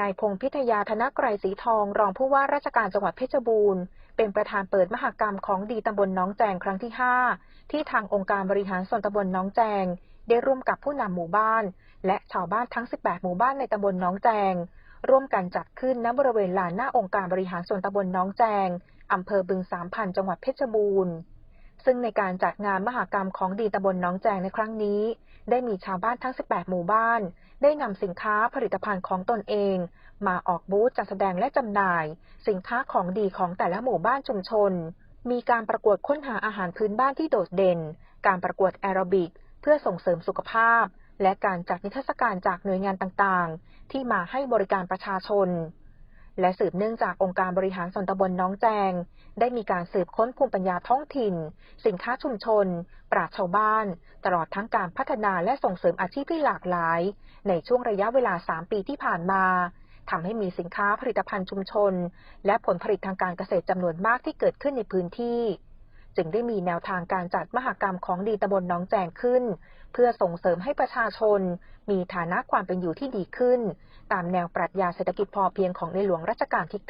นายพงพิทยาธนกรัยศรีทอง รองผู้ว่าราชการจังหวัดเพชรบูรณ์ เป็นประธานเปิดมหกรรมของดีตำบลน้องแจงครั้งที่ 5 ที่ทางองค์การบริหารส่วนตำบลน้องแจง ได้ร่วมกับผู้นำหมู่บ้าน และชาวบ้านทั้ง 18 หมู่บ้านในตำบลน้องแจง ร่วมกันจัดขึ้นณบริเวณลานหน้าองค์การบริหารส่วนตำบลน้องแจงอำเภอบึงสามพันจังหวัดเพชรบูรณ์ ซึ่งในการจัดงานมหากรรมของดีตำบลน้องแจงในครั้งนี้ ได้มีชาวบ้านทั้ง 18 หมู่บ้าน ได้นำสินค้าผลิตภัณฑ์ของตนเอง มาออกบูธจัดแสดงและจำหน่าย สินค้าของดีของแต่ละหมู่บ้านชุมชน มีการประกวดค้นหาอาหารพื้นบ้านที่โดดเด่น การประกวดแอโรบิก เพื่อส่งเสริมสุขภาพ และการจัดนิทรรศการจากหน่วยงานต่างๆ ที่มาให้บริการประชาชน และสืบเนื่องจากองค์การบริหารส่วนตำบลน้องแจง ได้มีการสืบค้นภูมิปัญญาท้องถิ่น สินค้าชุมชน ปราชชาวบ้าน ตลอดทั้งการพัฒนาและส่งเสริมอาชีพที่หลากหลาย ในช่วงระยะเวลา 3 ปีที่ผ่านมาทำให้มีสินค้าผลิตภัณฑ์ชุมชน และผลผลิตทางการเกษตรจำนวนมากที่เกิดขึ้นในพื้นที่ จึงได้มีแนวทางการจัดมหกรรมของดีตำบลน้องแจงขึ้น เพื่อส่งเสริมให้ประชาชน มีฐานะความเป็นอยู่ที่ดีขึ้น ตามแนวปรัชญาเศรษฐกิจพอเพียงของในหลวงรัชกาลที่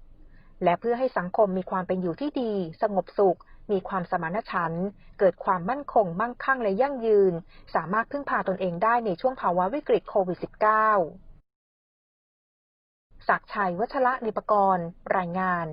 9 และเพื่อให้สังคมมีความเป็นอยู่ที่ดี สงบสุข มีความสมานฉันท์เกิดความมั่นคง มั่งคั่งและยั่งยืน สามารถพึ่งพาตนเองได้ในช่วงภาวะวิกฤตโควิด -19 ศักชัยวัชระนิปกรณ์รายงาน